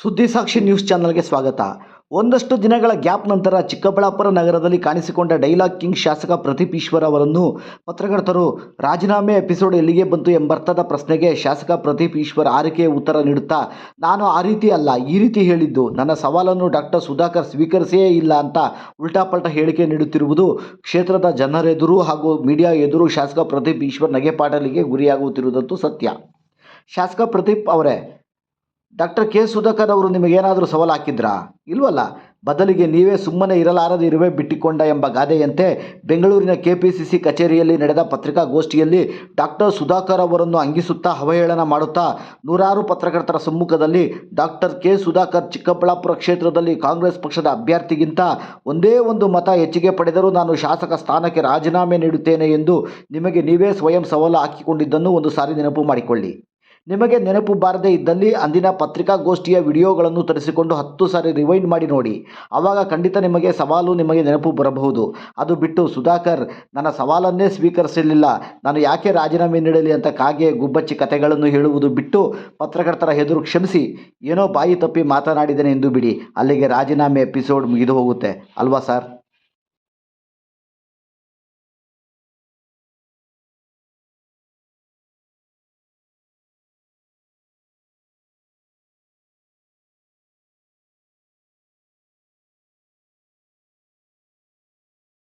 ಸುದ್ದಿ ಸಾಕ್ಷಿ ನ್ಯೂಸ್ ಚಾನೆಲ್ಗೆ ಸ್ವಾಗತ. ಒಂದಷ್ಟು ದಿನಗಳ ಗ್ಯಾಪ್ ನಂತರ ಚಿಕ್ಕಬಳ್ಳಾಪುರ ನಗರದಲ್ಲಿ ಕಾಣಿಸಿಕೊಂಡ ಡೈಲಾಗ್ ಕಿಂಗ್ ಶಾಸಕ ಪ್ರದೀಪ್ ಈಶ್ವರ್ ಅವರನ್ನು ಪತ್ರಕರ್ತರು ರಾಜೀನಾಮೆ ಎಪಿಸೋಡ್ ಎಲ್ಲಿಗೆ ಬಂತು ಎಂಬರ್ಥದ ಪ್ರಶ್ನೆಗೆ ಶಾಸಕ ಪ್ರದೀಪ್ ಈಶ್ವರ್ ಆರಿಕೆಯ ಉತ್ತರ ನೀಡುತ್ತಾ, ನಾನು ಆ ರೀತಿ ಅಲ್ಲ, ಈ ರೀತಿ ಹೇಳಿದ್ದು. ನನ್ನ ಸವಾಲನ್ನು ಡಾಕ್ಟರ್ ಸುಧಾಕರ್ ಸ್ವೀಕರಿಸೇ ಇಲ್ಲ ಅಂತ ಉಲ್ಟಾಪಲ್ಟ ಹೇಳಿಕೆ ನೀಡುತ್ತಿರುವುದು ಕ್ಷೇತ್ರದ ಜನರೆದುರು ಹಾಗೂ ಮೀಡಿಯಾ ಎದುರು ಶಾಸಕ ಪ್ರದೀಪ್ ಈಶ್ವರ್ ನಗೆಪಾಟಲಿಗೆ ಗುರಿಯಾಗುತ್ತಿರುವುದಂತೂ ಸತ್ಯ. ಶಾಸಕ ಪ್ರದೀಪ್ ಅವರೇ ಡಾಕ್ಟರ್ ಕೆ ಸುಧಾಕರ್ ಅವರು ನಿಮಗೇನಾದರೂ ಸವಾಲು ಹಾಕಿದ್ರಾ? ಇಲ್ವಲ್ಲ? ಬದಲಿಗೆ ನೀವೇ ಸುಮ್ಮನೆ ಇರಲಾರದೆ ಇರುವೆ ಬಿಟ್ಟಿಕೊಂಡ ಎಂಬ ಗಾದೆಯಂತೆ ಬೆಂಗಳೂರಿನ ಕೆಪಿಸಿಸಿ ಕಚೇರಿಯಲ್ಲಿ ನಡೆದ ಪತ್ರಿಕಾಗೋಷ್ಠಿಯಲ್ಲಿ ಡಾಕ್ಟರ್ ಸುಧಾಕರ್ ಅವರನ್ನು ಅಂಗಿಸುತ್ತಾ ಅವಹೇಳನ ಮಾಡುತ್ತಾ ನೂರಾರು ಪತ್ರಕರ್ತರ ಸಮ್ಮುಖದಲ್ಲಿ ಡಾಕ್ಟರ್ ಕೆ ಸುಧಾಕರ್ ಚಿಕ್ಕಬಳ್ಳಾಪುರ ಕ್ಷೇತ್ರದಲ್ಲಿ ಕಾಂಗ್ರೆಸ್ ಪಕ್ಷದ ಅಭ್ಯರ್ಥಿಗಿಂತ ಒಂದೇ ಒಂದು ಮತ ಹೆಚ್ಚಿಗೆ ಪಡೆದರೂ ನಾನು ಶಾಸಕ ಸ್ಥಾನಕ್ಕೆ ರಾಜೀನಾಮೆ ನೀಡುತ್ತೇನೆ ಎಂದು ನಿಮಗೆ ನೀವೇ ಸ್ವಯಂ ಸವಾಲು ಹಾಕಿಕೊಂಡಿದ್ದನ್ನು ಒಂದು ಸಾರಿ ನೆನಪು ಮಾಡಿಕೊಳ್ಳಿ. ನಿಮಗೆ ನೆನಪು ಬಾರದೇ ಇದ್ದಲ್ಲಿ ಅಂದಿನ ಪತ್ರಿಕಾಗೋಷ್ಠಿಯ ವಿಡಿಯೋಗಳನ್ನು ತರಿಸಿಕೊಂಡು ಹತ್ತು ಸಾರಿ ರಿವೈಂಡ್ ಮಾಡಿ ನೋಡಿ. ಆವಾಗ ಖಂಡಿತ ನಿಮಗೆ ಸವಾಲು, ನಿಮಗೆ ನೆನಪು ಬರಬಹುದು. ಅದು ಬಿಟ್ಟು, ಸುಧಾಕರ್, ನನ್ನ ಸವಾಲನ್ನೇ ಸ್ವೀಕರಿಸಲಿಲ್ಲ. ನಾನು ಯಾಕೆ ರಾಜೀನಾಮೆ ನೀಡಲಿ ಅಂತ ಕಾಗೆ ಗುಬ್ಬಚ್ಚಿ ಕಥೆಗಳನ್ನು ಹೇಳುವುದು ಬಿಟ್ಟು ಪತ್ರಕರ್ತರ ಎದುರು ಕ್ಷಮಿಸಿ. ಏನೋ ಬಾಯಿ ತಪ್ಪಿ ಮಾತನಾಡಿದ್ದೇನೆ ಎಂದು ಬಿಡಿ. ಅಲ್ಲಿಗೆ ರಾಜೀನಾಮೆ ಎಪಿಸೋಡ್ ಮುಗಿದು ಹೋಗುತ್ತೆ. ಅಲ್ವಾ ಸರ್